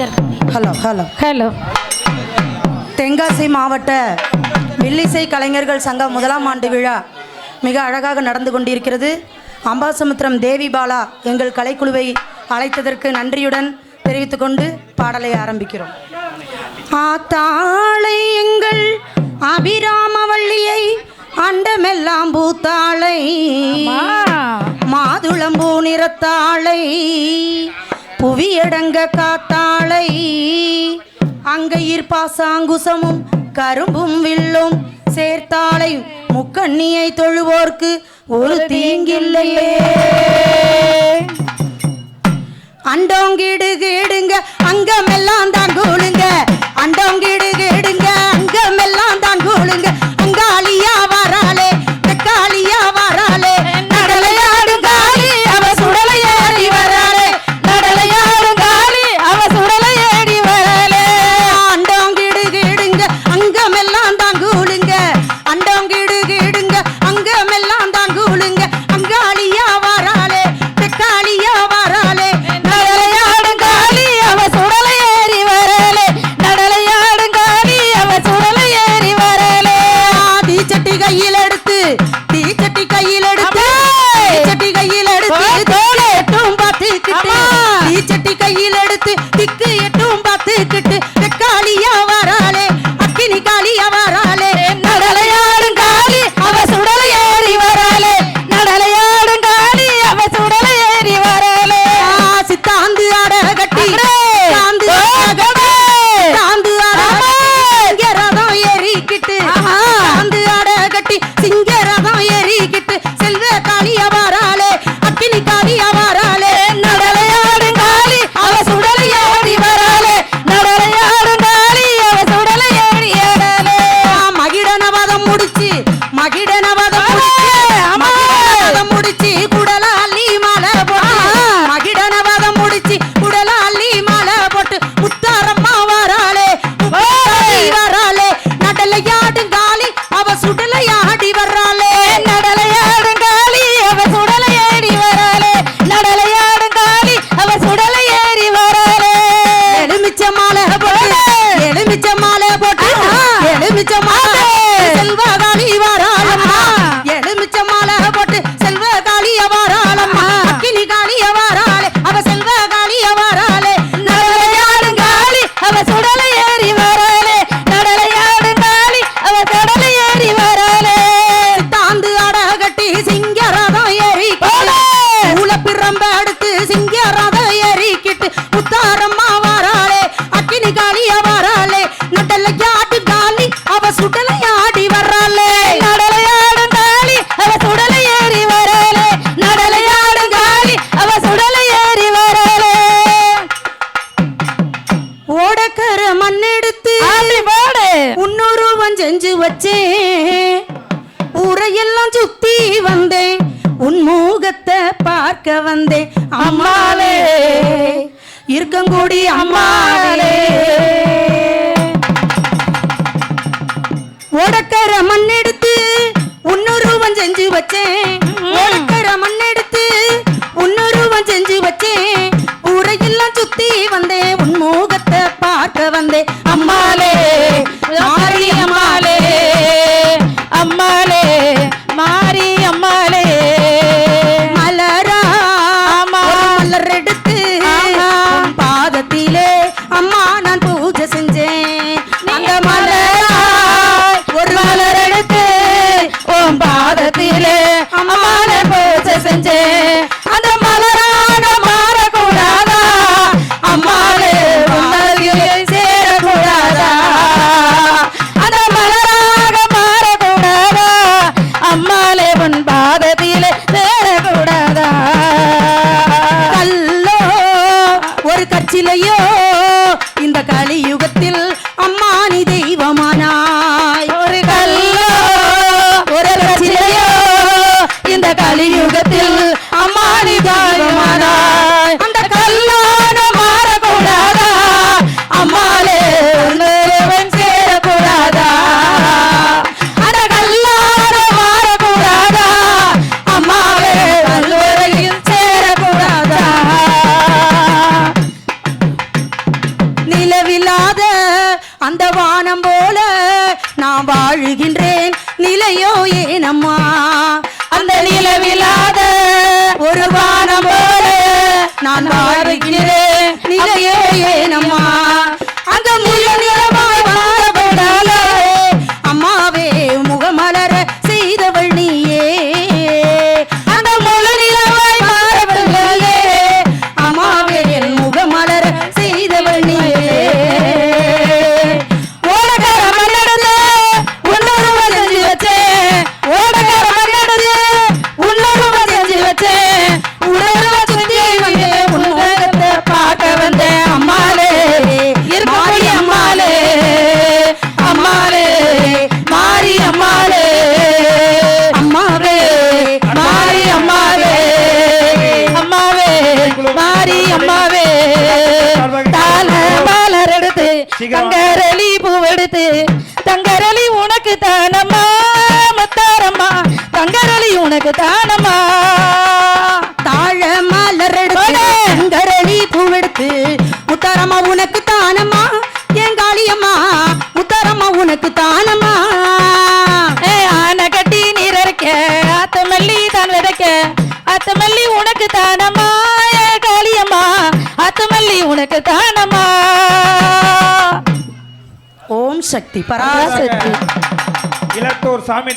Hello hello hello Tenkasi மாவட்ட வில்லிசை கலைஞர்கள் சங்க முதலாம் ஆண்டு விழா மிக அழகாக நடந்து கொண்டிருக்கிறது. அம்பாசமுத்திரம் தேவி பாலா எங்கள் கலைக்குழுவை அழைத்ததற்கு நன்றியுடன் தெரிவித்துக்கொண்டு பாடலை ஆரம்பிக்கிறோம். ஆத்தாளை எங்கள் அபிராமவள்ளியை அண்டமெல்லாம் பூத்தாளை மாதுளம்பூ நிறத்தாளை புவியடங்க காத்தாளை அங்கையிற் பாசாங்குசமும் கரும்பும் வில்லும். சேர்த்தாளை முக்கண்ணியை தொழுவோர்க்கு ஒரு தீங்கில்லையே. அண்டோங்கிடு கேடுங்க அங்கமெல்லாம் தான் கூழுங்க. அண்டோங்கி சட்டி கையில வச்சே. ஊரையெல்லாம் சுத்தி வந்தேன். உன் மூகத்தை பார்க்க வந்தேன். அம்மாவே இருக்கங்கூடி அம்மா. நேரத்திலே அந்த வானம் போல நான் வாழுகின்றேன். நிலையோ ஏனம்மா? அந்த நிலவில்லாத தங்கரளி பூவெடுத்து தங்கரளி உனக்கு தானம்மா முத்தாரம்மா. தங்கரளி உனக்கு தானம்மா. தாழ மலர் எடுத்து தங்கரளி பூவெடுத்து முத்தாரம்மா உனக்கு தானம்மா. என் காளியம்மா முத்தாரம்மா உனக்கு தானம்மா. ஆனை கட்டி நீர் இறைக்க ஆத்த மல்லி தான் விதைக்க. ஆத்த மல்லி உனக்கு தானம்மா ஏ காளியம்மா. ஆத்த மல்லி உனக்கு தானம்மா. சக்தி பராசக்தி இலத்தூர் சாமி